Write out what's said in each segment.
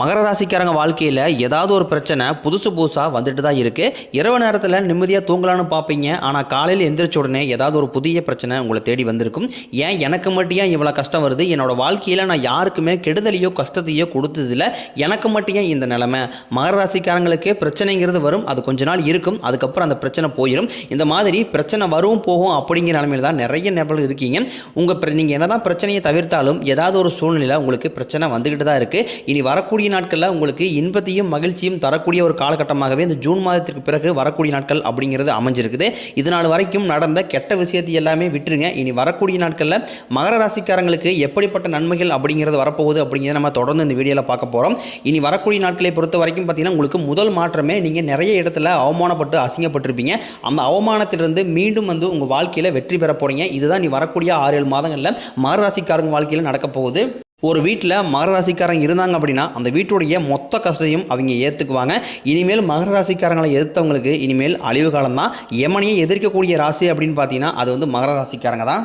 மகர ராசிக்காரங்க வாழ்க்கையில் ஏதாவது ஒரு பிரச்சனை புதுசு புதுசாக வந்துட்டு தான் இருக்குது இரவு நேரத்தில் நிம்மதியாக தூங்கலான்னு பார்ப்பீங்க. ஆனால் காலையில் எந்திரிச்ச உடனே ஏதாவது ஒரு புதிய பிரச்சனை உங்களை தேடி வந்திருக்கும். ஏன் எனக்கு மட்டும் ஏன் இவ்வளோ கஷ்டம் வருது? என்னோடய வாழ்க்கையில் நான் யாருக்குமே கெடுதலையோ கஷ்டத்தையோ கொடுத்ததில்ல. எனக்கு மட்டும் ஏன் இந்த நிலமை? மகர ராசிக்காரங்களுக்கு பிரச்சனைங்கிறது வரும். அது கொஞ்ச நாள் இருக்கும். அதுக்கப்புறம் அந்த பிரச்சனை போயிடும் இந்த மாதிரி பிரச்சனை வரும் போகும் அப்படிங்கிற நிலமையில் தான் நிறைய நபர்கள் இருக்கீங்க. உங்கள் நீங்கள் என்ன தான் பிரச்சனையை தவிர்த்தாலும் ஏதாவது ஒரு சூழ்நிலை உங்களுக்கு பிரச்சனை வந்துக்கிட்டு தான் இருக்குது இனி வரக்கூடிய நாட்களில் உங்களுக்கு இன்பத்தையும் மகிழ்ச்சியும் தரக்கூடிய ஒரு காலகட்டமாகவே இந்த ஜூன் மாதத்திற்கு பிறகு வரக்கூடிய நாட்கள் அப்படிங்கிறது அமைஞ்சிருக்குது. இது நாள் வரைக்கும் நடந்த கெட்ட விஷயத்தை எல்லாமே விட்டுருங்க. இனி வரக்கூடிய நாட்களில் மகர ராசிக்காரங்களுக்கு எப்படிப்பட்ட நன்மைகள் அப்படிங்கிறது வரப்போகுது அப்படிங்கிறத நம்ம தொடர்ந்து இந்த வீடியோவில் பார்க்க போகிறோம் இனி வரக்கூடிய நாட்களை பொறுத்த வரைக்கும் பார்த்தீங்கன்னா உங்களுக்கு முதல் மாற்றமே நீங்கள் நிறைய இடத்துல அவமானப்பட்டு அசிங்கப்பட்டிருப்பீங்க. அந்த அவமானத்திலிருந்து மீண்டும் வந்து உங்கள் வாழ்க்கையில் வெற்றி பெற போகிறீங்க இதுதான் நீ வரக்கூடிய ஆறு ஏழு மாதங்களில் மகர ராசிக்காரங்க வாழ்க்கையில் நடக்க போகுது. ஒரு வீட்டில் மகர ராசிக்காரங்க இருந்தாங்க அப்படின்னா அந்த வீட்டுடைய மொத்த கஷ்டத்தையும் அவங்க ஏற்றுக்குவாங்க இனிமேல் மகர ராசிக்காரங்களை எதிர்த்தவங்களுக்கு இனிமேல் அழிவு காலம் தான் யமனையை எதிர்க்கக்கூடிய ராசி அப்படின்னு பார்த்தீங்கன்னா அது வந்து மகர ராசிக்காரங்க தான்.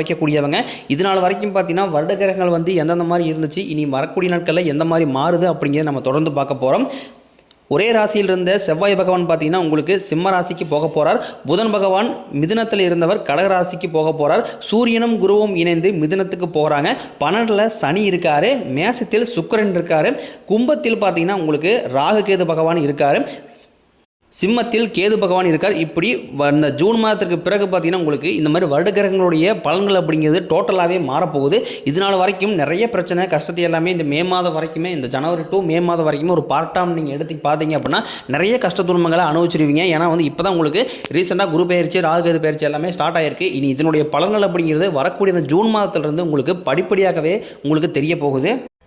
உழைக்கக்கூடியவங்க. இது நாள் வரைக்கும் பார்த்தீங்கன்னா வருடகிரகங்கள் வந்து எந்தெந்த மாதிரி இருந்துச்சு இனி வரக்கூடிய நாட்களில் எந்த மாதிரி மாறுது அப்படிங்கிறத நம்ம தொடர்ந்து பார்க்க போகிறோம் ஒரே ராசியில் இருந்த செவ்வாய் பகவான் பார்த்தீங்கன்னா உங்களுக்கு சிம்ம ராசிக்கு போக போகிறார் புதன் பகவான் மிதுனத்தில் இருந்தவர் கடக ராசிக்கு போக போகிறார் சூரியனும் குருவும் இணைந்து மிதுனத்துக்கு போகிறாங்க பன்னெண்டில் சனி இருக்காரு. மேசத்தில் சுக்கிரன் இருக்காரு. கும்பத்தில் பார்த்தீங்கன்னா உங்களுக்கு ராகுகேது பகவான் இருக்காரு. சிம்மத்தில் கேது பகவான் இருக்கார். இப்படி இந்த ஜூன் மாதத்திற்கு பிறகு பார்த்தீங்கன்னா உங்களுக்கு இந்த மாதிரி வருடகிரகங்களுடைய பலன்கள் அப்படிங்கிறது டோட்டலாகவே மாறப்போகுது. இதனால் வரைக்கும் நிறைய பிரச்சனை கஷ்டத்தை எல்லாமே இந்த மே மாதம் வரைக்குமே இந்த ஜனவரி டு மே மாதம் வரைக்குமே ஒரு பார்ட் டைம் நீங்கள் எடுத்து பார்த்தீங்க அப்படின்னா நிறைய கஷ்ட துன்பங்களை அனுபவிச்சிருவீங்க. ஏன்னா வந்து இப்போ தான் உங்களுக்கு ரீசெண்டாக குரு பயிற்சி ராகுகேது பயிற்சி எல்லாமே ஸ்டார்ட் ஆகிருக்கு இனி இதனுடைய பலன்கள் அப்படிங்கிறது வரக்கூடிய இந்த ஜூன் மாதத்திலிருந்து உங்களுக்கு படிப்படியாகவே உங்களுக்கு தெரிய போகுது.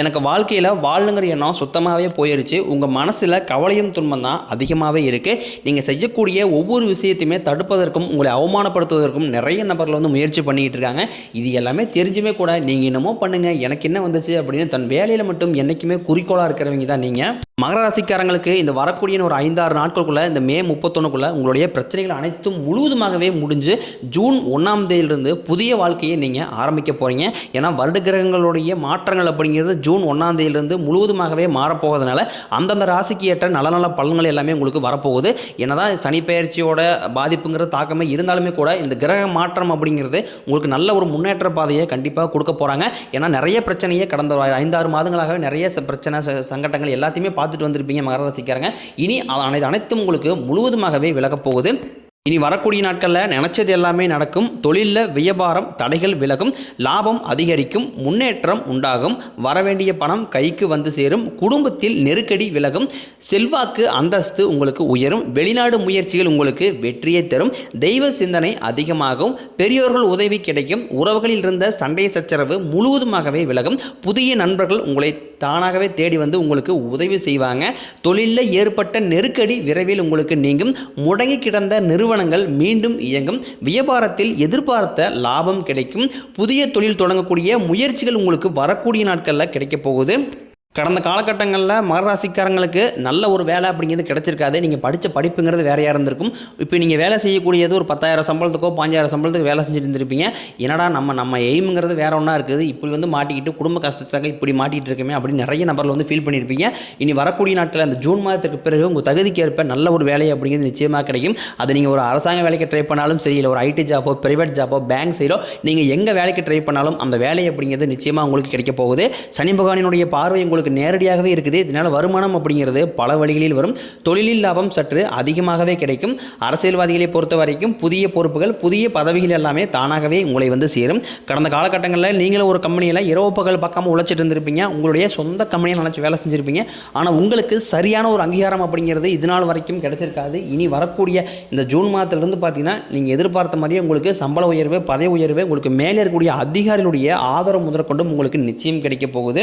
எனக்கு வாழ்க்கையில் வாழணுங்கிற எண்ணம் சுத்தமாகவே போயிருச்சு. உங்கள் மனசில் கவலையும் துன்பம் தான் அதிகமாகவே இருக்குது நீங்கள் செய்யக்கூடிய ஒவ்வொரு விஷயத்தையுமே தடுப்பதற்கும் உங்களை அவமானப்படுத்துவதற்கும் நிறைய நபர்கள் வந்து முயற்சி பண்ணிக்கிட்டு இருக்காங்க. இது எல்லாமே தெரிஞ்சுமே கூட நீங்கள் என்னமோ பண்ணுங்கள் எனக்கு என்ன வந்துச்சு அப்படின்னு தன் வேலையில் மட்டும் என்றைக்குமே குறிக்கோளாக இருக்கிறவங்க தான் நீங்கள் மகர ராசிக்காரங்களுக்கு இந்த வரக்கூடிய ஒரு ஐந்தாறு நாட்களுக்குள்ளே இந்த மே முப்பத்தொன்னுக்குள்ளே உங்களுடைய பிரச்சனைகள் அனைத்தும் முழுவதுமாகவே முடிஞ்சு ஜூன் ஒன்றாம் தேதியிலிருந்து புதிய வாழ்க்கையை நீங்கள் ஆரம்பிக்க போகிறீங்க ஏன்னா வருடகிரகங்களுடைய மாற்றங்கள் அப்படிங்கிறது ஜூன் ஒன்றாம் தேதியிலிருந்து முழுவதுமாகவே மாறப்போகிறதுனால அந்தந்த ராசிக்கு ஏற்ற நல்ல நல்ல பலன்கள் எல்லாமே உங்களுக்கு வரப்போகுது. என்னதான் சனி பெயர்ச்சியோட பாதிப்புங்கிற தாக்கமே இருந்தாலுமே கூட இந்த கிரக மாற்றம் அப்படிங்கிறது உங்களுக்கு நல்ல ஒரு முன்னேற்ற பாதையை கண்டிப்பாக கொடுக்க போகிறாங்க ஏன்னா நிறைய பிரச்சனையே கடந்த ஒரு ஐந்தாறு மாதங்களாகவே நிறைய ச- பிரச்சனை ச- சங்கடங்கள் எல்லாத்தையுமே பார்த்துட்டு வந்திருப்பீங்க மகராசிக்காரங்க இனி அனைத்து அனை- அனைத்தும் உங்களுக்கு முழுவதுமாகவே விலகப் போகுது. இனி வரக்கூடிய நாட்களில் நினச்சது எல்லாமே நடக்கும். தொழிலில் வியாபாரம் தடைகள் விலகும். லாபம் அதிகரிக்கும். முன்னேற்றம் உண்டாகும். வரவேண்டிய பணம் கைக்கு வந்து சேரும். குடும்பத்தில் நெருக்கடி விலகும். செல்வாக்கு அந்தஸ்து உங்களுக்கு உயரும். வெளிநாடு முயற்சிகள் உங்களுக்கு வெற்றியை தரும். தெய்வ சிந்தனை அதிகமாகும். பெரியோர்கள் உதவி கிடைக்கும். உறவுகளில் இருந்த சண்டை சச்சரவு முழுவதுமாகவே விலகும். புதிய நண்பர்கள் உங்களை தானாகவே தேடி வந்து உங்களுக்கு உதவி செய்வாங்க. தொழிலில் ஏற்பட்ட நெருக்கடி விரைவில் உங்களுக்கு நீங்கும். முடங்கி கிடந்த நிறுவனங்கள் மீண்டும் இயங்கும். வியாபாரத்தில் எதிர்பார்த்த லாபம் கிடைக்கும். புதிய தொழில் தொடங்கக்கூடிய முயற்சிகள் உங்களுக்கு வரக்கூடிய நாட்களில் கிடைக்கப் போகுது. கடந்த காலகட்டங்களில் மகர ராசிக்காரங்களுக்கு நல்ல ஒரு வேலை அப்படிங்கிறது கிடைச்சிருக்காது. நீங்கள் படித்த படிப்புங்கிறது வேறையாக இருந்திருக்கும். இப்போ நீங்கள் வேலை செய்யக்கூடியது ஒரு பத்தாயிரம் சம்பளத்துக்கோ பாஞ்சாயிரம் சம்பளத்துக்கு வேலை செஞ்சுட்டு இருந்திருப்பீங்க என்னடா நம்ம நம்ம எய்முங்கிறது வேற ஒன்றா இருக்குது. இப்படி வந்து மாட்டிக்கிட்டு குடும்ப கஷ்டத்துக்காக இப்படி மாட்டிகிட்டு இருக்கமே அப்படின்னு நிறைய நபர்கள் வந்து ஃபீல் பண்ணியிருப்பீங்க இனி வரக்கூடிய நாட்களில் அந்த ஜூன் மாதத்துக்கு பிறகு உங்கள் தகுதிக்கு ஏற்ப நல்ல ஒரு வேலை அப்படிங்கிறது நிச்சயமாக கிடைக்கும். அது நீங்கள் ஒரு அரசாங்க வேலைக்கு ட்ரை பண்ணாலும் சரி இல்லை ஒரு ஐடி ஜாப்போ ப்ரைவேட் ஜாப்போ பேங்க் சைடோ நீங்கள் எங்கே வேலைக்கு ட்ரை பண்ணாலும் அந்த வேலை அப்படிங்கிறது நிச்சயமாக உங்களுக்கு கிடைக்க போகுது. சனி பகவானினுடைய பார்வை உங்களுக்கு உங்களுக்கு நேரடியாகவே இருக்குது. இதனால் வருமானம் அப்படிங்கிறது பல வழிகளில் வரும். தொழிலில் லாபம் சற்று அதிகமாகவே கிடைக்கும். அரசியல்வாதிகளை பொறுத்த வரைக்கும் புதிய பொறுப்புகள் புதிய பதவிகள் எல்லாமே தானாகவே உங்களை வந்து சேரும். கடந்த காலகட்டங்களில் நீங்களும் ஒரு கம்பெனியில் இரவு பகல் பார்க்காம உழைச்சிட்டு இருந்திருப்பீங்க. உங்களுடைய சொந்த கம்பெனியில் நினச்சி வேலை செஞ்சுருப்பீங்க. ஆனால் உங்களுக்கு சரியான ஒரு அங்கீகாரம் அப்படிங்கிறது இது நாள் வரைக்கும் கிடைச்சிருக்காது. இனி வரக்கூடிய இந்த ஜூன் மாதத்துலேருந்து பார்த்தீங்கன்னா நீங்கள் எதிர்பார்த்த மாதிரியே உங்களுக்கு சம்பள உயர்வு பதவி உயர்வு உங்களுக்கு மேலே இருக்கக்கூடிய அதிகாரிகளுடைய ஆதரவு முதற்கொண்டும் உங்களுக்கு நிச்சயம் கிடைக்க போகுது.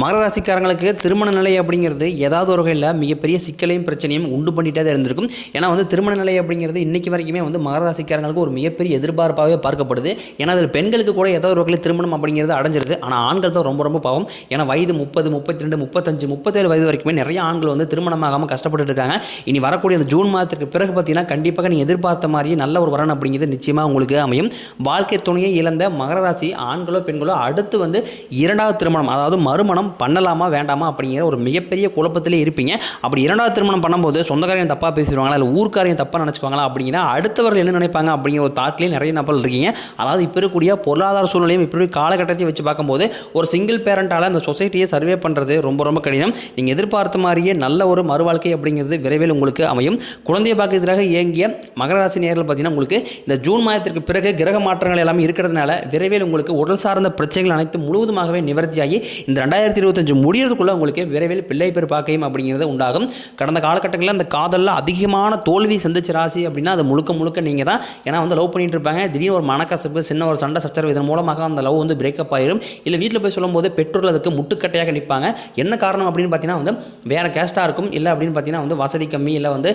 மகர ராசிக்காரங்களுக்கு திருமண நிலை அப்படிங்கிறது ஏதாவது ஒரு வகையில் மிகப்பெரிய சிக்கலையும் பிரச்சனையும் உண்டு பண்ணிட்டே தான் இருந்திருக்கும். ஏன்னா வந்து திருமண நிலை அப்படிங்கிறது இன்றைக்கு வரைக்குமே வந்து மகர ராசிக்காரங்களுக்கு ஒரு மிகப்பெரிய எதிர்பார்ப்பாகவே பார்க்கப்படுது. ஏன்னா அதில் பெண்களுக்கு கூட ஏதாவது ஒரு வகையில் திருமணம் அப்படிங்கிறது அடைஞ்சிருது. ஆனால் ஆண்கள் தான் ரொம்ப ரொம்ப பாவம். ஏன்னா வயது முப்பது முப்பத்தி ரெண்டு முப்பத்தஞ்சு முப்பத்தேழு வயது வரைக்குமே நிறைய ஆண்கள் வந்து திருமணமாகாமல் கஷ்டப்பட்டு இருக்காங்க. இனி வரக்கூடிய அந்த ஜூன் மாதத்துக்கு பிறகு பார்த்தீங்கன்னா கண்டிப்பாக நீங்கள் எதிர்பார்த்த மாதிரியே நல்ல ஒரு வரணும் அப்படிங்கிறது நிச்சயமாக உங்களுக்கு அமையும். வாழ்க்கை துணையை இழந்த மகர ராசி ஆண்களோ பெண்களோ அடுத்து வந்து இரண்டாவது திருமணம் அதாவது மறுமணம் பண்ணலாமா வேண்டாமா அப்படிங்கிற ஒரு மிகப்பெரிய குழப்பத்திலே இருப்பீங்க. அப்படி இரண்டாவது திருமணம் பண்ணும்போது சொந்தக்காரையும் தப்பாக பேசிடுவாங்களா இல்லை ஊர்க்காரையும் தப்பாக நினச்சிக்குவாங்களா அப்படிங்கிற அடுத்தவர்கள் என்ன நினைப்பாங்க அப்படிங்கிற ஒரு தாட்லேயே நிறைய நபர்கள் இருக்கீங்க. அதாவது இப்போ இருக்கக்கூடிய பொருளாதார சூழ்நிலையும் இப்படி காலகட்டத்தையும் வச்சு பார்க்கும்போது ஒரு சிங்கிள் பேரண்டால் அந்த சொசைட்டியை சர்வே பண்ணுறது ரொம்ப ரொம்ப கடினம். நீங்கள் எதிர்பார்த்த மாதிரியே நல்ல ஒரு மறுவாழ்க்கை அப்படிங்கிறது விரைவில் உங்களுக்கு அமையும். பார்க்க பாக்கியத்திற்காக இயங்கிய மகர ராசி நேரில் பார்த்தீங்கன்னா உங்களுக்கு இந்த ஜூன் மாதத்திற்கு பிறகு கிரக மாற்றங்கள் எல்லாமே இருக்கிறதுனால விரைவில் உங்களுக்கு உடல் சார்ந்த பிரச்சனைகள் அனைத்து முழுவதுமாகவே நிவர்த்தியாகி இந்த ரெண்டாயிரத்தி இருபத்தஞ்சு முடியறதுக்குள்ள உங்களுக்கு விரைவில் பிள்ளை பேர் பாக்கையும் அப்படிங்கிறது உண்டாகும். கடந்த காலகட்டங்களில் அந்த காதலில் அதிகமான தோல்வி சந்திச்ச ராசி அப்படின்னா அது முழுக்க முழுக்க நீங்கள் தான் ஏன்னா வந்து லவ் பண்ணிட்டு இருப்பாங்க. திடீர்னு ஒரு மனக்கசப்பு சின்ன ஒரு சண்டை சச்சரவு இதன் மூலமாக அந்த லவ் வந்து பிரேக்கப் ஆயிரும். இல்லை வீட்டில் போய் சொல்லும்போது பெற்றோர்கள் அதுக்கு முட்டுக்கட்டையாக நிற்பாங்க. என்ன காரணம் அப்படின்னு பார்த்தீங்கன்னா வந்து வேறு கேஸ்ட்டாக இருக்கும். இல்லை அப்படின்னு பார்த்தீங்கன்னா வந்து வசதி கம்மி இல்லை வந்து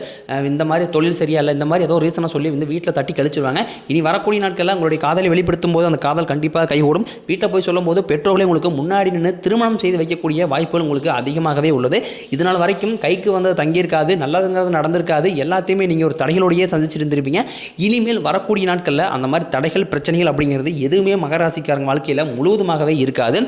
இந்த மாதிரி தொழில் சரியா இல்லை இந்த மாதிரி ஏதோ ரீசனாக சொல்லி வந்து வீட்டில் தட்டி கழிச்சிருவாங்க. இனி வரக்கூடிய நாட்களில் உங்களுடைய காதலை வெளிப்படுத்தும் போது அந்த காதல் கண்டிப்பாக கைகூடும். வீட்டில் போய் சொல்லும் போது பெற்றோர்களே உங்களுக்கு முன்னாடி நின்று திருமணம் செய்து வைக்கக்கூடிய வாய்ப்புகள் உங்களுக்கு அதிகமாகவே உள்ளது. இதனால் வரைக்கும் கைக்கு வந்தது தங்கியிருக்காது நல்லதுங்கிறது நடந்திருக்காது எல்லாத்தையுமே நீங்கள் ஒரு தடைகளோடையே சந்திச்சுட்டு இருந்திருப்பீங்க இனிமேல் வரக்கூடிய நாட்களில் அந்த மாதிரி தடைகள் பிரச்சனைகள் அப்படிங்கிறது எதுவுமே மகராசிக்காரங்க வாழ்க்கையில் முழுவதுமாகவே இருக்காது.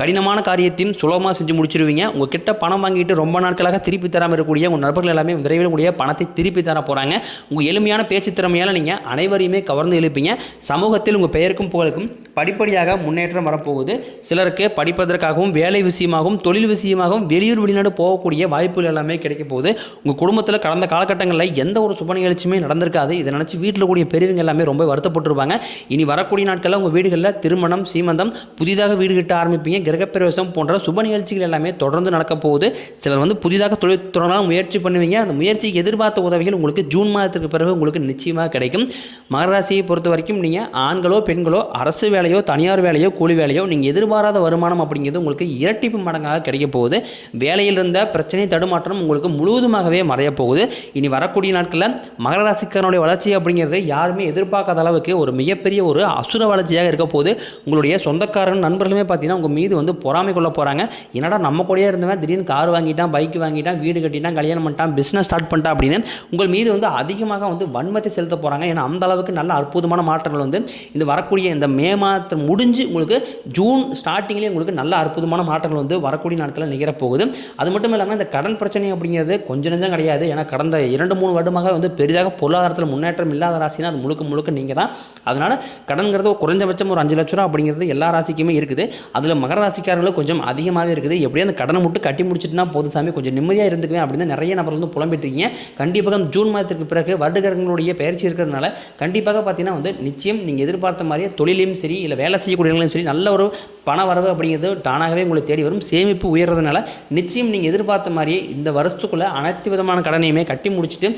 கடினமான காரியத்தையும் சுலபமாக செஞ்சு முடிச்சிருவீங்க. உங்கள் கிட்ட பணம் வாங்கிட்டு ரொம்ப நாட்களாக திருப்பி தராமல் இருக்கக்கூடிய உங்கள் நண்பர்கள் எல்லாமே விரைவில் கூடிய பணத்தை திருப்பி தர போகிறாங்க உங்கள் எளிமையான பேச்சு திறமையால் நீங்கள் அனைவரையுமே கவர்ந்து எழுப்பீங்க. சமூகத்தில் உங்கள் பெயருக்கும் புகழுக்கும் படிப்படியாக முன்னேற்றம் வரப்போகுது. சிலருக்கு படிப்பதற்காகவும் வேலை விஷயமாகவும் தொழில் விஷயமாகவும் வெளியூர் வெளிநாடு போகக்கூடிய வாய்ப்புகள் எல்லாமே கிடைக்க போகுது. உங்கள் குடும்பத்தில் கடந்த காலகட்டங்களில் எந்த ஒரு சுப நிகழ்ச்சியுமே நடந்திருக்காது. இதை நினச்சி வீட்டில் கூடிய பெரியவங்க எல்லாமே ரொம்ப வருத்தப்பட்டிருப்பாங்க. இனி வரக்கூடிய நாட்களில் உங்கள் வீடுகளில் திருமணம் சீமந்தம் புதிதாக வீடு கட்ட ஆரம்பிப்பீங்க. கிரகப்பிரவேசம் போன்ற சுப நிகழ்ச்சிகள் எல்லாமே தொடர்ந்து நடக்க போகுது. சிலர் வந்து புதிதாக தொழில் தொடங்கலாம் முயற்சி பண்ணுவீங்க. அந்த முயற்சிக்கு எதிர்பார்த்த உதவிகள் உங்களுக்கு ஜூன் மாதத்துக்கு பிறகு உங்களுக்கு நிச்சயமாக கிடைக்கும். மகராசியை பொறுத்த வரைக்கும் நீங்கள் ஆண்களோ பெண்களோ அரசு வேலையோ தனியார் வேலையோ கூலி வேலையோ நீங்கள் எதிர்பாராத வருமானம் அப்படிங்கிறது உங்களுக்கு இரட்டிப்பு மடங்காக கிடைக்க போகுது. வேலையில் இருந்த பிரச்சனை தடுமாற்றம் உங்களுக்கு முழுவதுமாகவே மறைய போகுது. இனி வரக்கூடிய நாட்களில் மகர ராசிக்காரனுடைய வளர்ச்சி அப்படிங்கிறது யாருமே எதிர்பார்க்காத அளவுக்கு ஒரு மிகப்பெரிய ஒரு அசுர வளர்ச்சியாக இருக்க போகுது. உங்களுடைய சொந்தக்காரன் நண்பர்களுமே பார்த்தீங்கன்னா உங்கள் மீது வந்து பொறாமை கொள்ள போகிறாங்க என்னடா நம்ம கூடயே இருந்தவன் திடீர்னு கார் வாங்கிட்டான் பைக் வாங்கிட்டான் வீடு கட்டிட்டான் கல்யாணம் பண்ணிட்டான் பிஸ்னஸ் ஸ்டார்ட் பண்ணிட்டான் அப்படின்னு உங்கள் மீது வந்து அதிகமாக வந்து வன்மத்தை செலுத்த போகிறாங்க ஏன்னா அந்த அளவுக்கு நல்ல அற்புதமான மாற்றங்கள் வந்து இந்த வரக்கூடிய இந்த மே மாதம் முடிஞ்சு உங்களுக்கு ஜூன் ஸ்டார்டிங்லேயே உங்களுக்கு நல்ல அற்புதமான மாற்றம் மாற்றங்கள் வந்து வரக்கூடிய நாட்களில் நிகரப்போகுது. அது மட்டும் இல்லாமல் இந்த கடன் பிரச்சனை அப்படிங்கிறது கொஞ்சம் நெஞ்சம் கிடையாது. ஏன்னா கடந்த இரண்டு மூணு வருடமாக வந்து பெரிதாக பொருளாதாரத்தில் முன்னேற்றம் இல்லாத ராசினா அது முழுக்க முழுக்க நீங்கள் தான். அதனால் கடன்கிறது குறைஞ்சபட்சம் ஒரு அஞ்சு லட்ச ரூபா அப்படிங்கிறது எல்லா ராசிக்குமே இருக்குது. அதில் மகர ராசிக்காரர்களும் கொஞ்சம் அதிகமாகவே இருக்குது. எப்படியும் அந்த கடனை மட்டும் கட்டி முடிச்சிட்டுனா போதும் சாமி. கொஞ்சம் நிம்மதியாக இருந்துக்குவேன் அப்படின்னு நிறைய நபர் வந்து புலம்பிட்டு இருக்கீங்க கண்டிப்பாக அந்த ஜூன் மாதத்திற்கு பிறகு வருடகரங்களுடைய பயிற்சி இருக்கிறதுனால கண்டிப்பாக பார்த்தீங்கன்னா வந்து நிச்சயம் நீங்கள் எதிர்பார்த்த மாதிரியே தொழிலையும் சரி இல்லை வேலை செய்யக்கூடியவங்களையும் சரி நல்ல ஒரு பண வரவு அப்படிங்கிறது தானாகவே உங்களை தேடி வரும். சேமிப்பு உயர்றதுனால நிச்சயம் நீங்கள் எதிர்பார்த்த மாதிரியே இந்த வருஷத்துக்குள்ளே அனைத்து விதமான கடனையுமே கட்டி முடிச்சுட்டு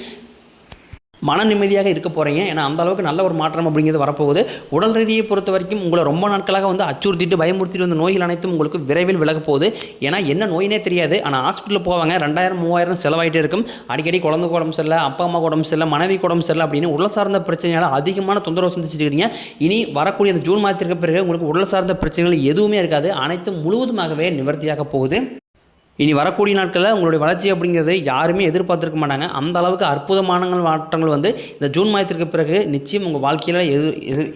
மன நிம்மதியாக இருக்க போகிறீங்க ஏன்னா அந்த அளவுக்கு நல்ல ஒரு மாற்றம் அப்படிங்கிறது வரப்போகுது. உடல் ரீதியை பொறுத்த வரைக்கும் உங்களை ரொம்ப நாட்களாக வந்து அச்சுறுத்திட்டு பயமுறுத்திட்டு வந்த நோய்கள் அனைத்தும் உங்களுக்கு விரைவில் விலக போகுது. ஏன்னா என்ன நோயினே தெரியாது. ஆனால் ஹாஸ்பிட்டலில் போவாங்க. ரெண்டாயிரம் மூவாயிரம் செலவாயிட்டே இருக்கும். அடிக்கடி குழந்தை உடம்பு சரியில்லை அப்பா அம்மா உடம்பு சரியில்லை மனைவி உடம்பு சரியில்லை அப்படின்னு உடல் சார்ந்த பிரச்சனையால் அதிகமான தொந்தரவு சந்திச்சுட்டு இருக்கீங்க. இனி வரக்கூடிய அந்த ஜூன் மாதத்திற்கு பிறகு உங்களுக்கு உடல் சார்ந்த பிரச்சனைகள் எதுவுமே இருக்காது. அனைத்தும் முழுவதுமாகவே நிவர்த்தியாக போகுது. இனி வரக்கூடிய நாட்களில் உங்களுடைய வளர்ச்சி அப்படிங்கிறது யாருமே எதிர்பார்த்துருக்க மாட்டாங்க. அந்த அளவுக்கு அற்புதமான மாற்றங்கள் வந்து இந்த ஜூன் மாதத்திற்கு பிறகு நிச்சயம் உங்கள் வாழ்க்கையில் எதிர் எதிர்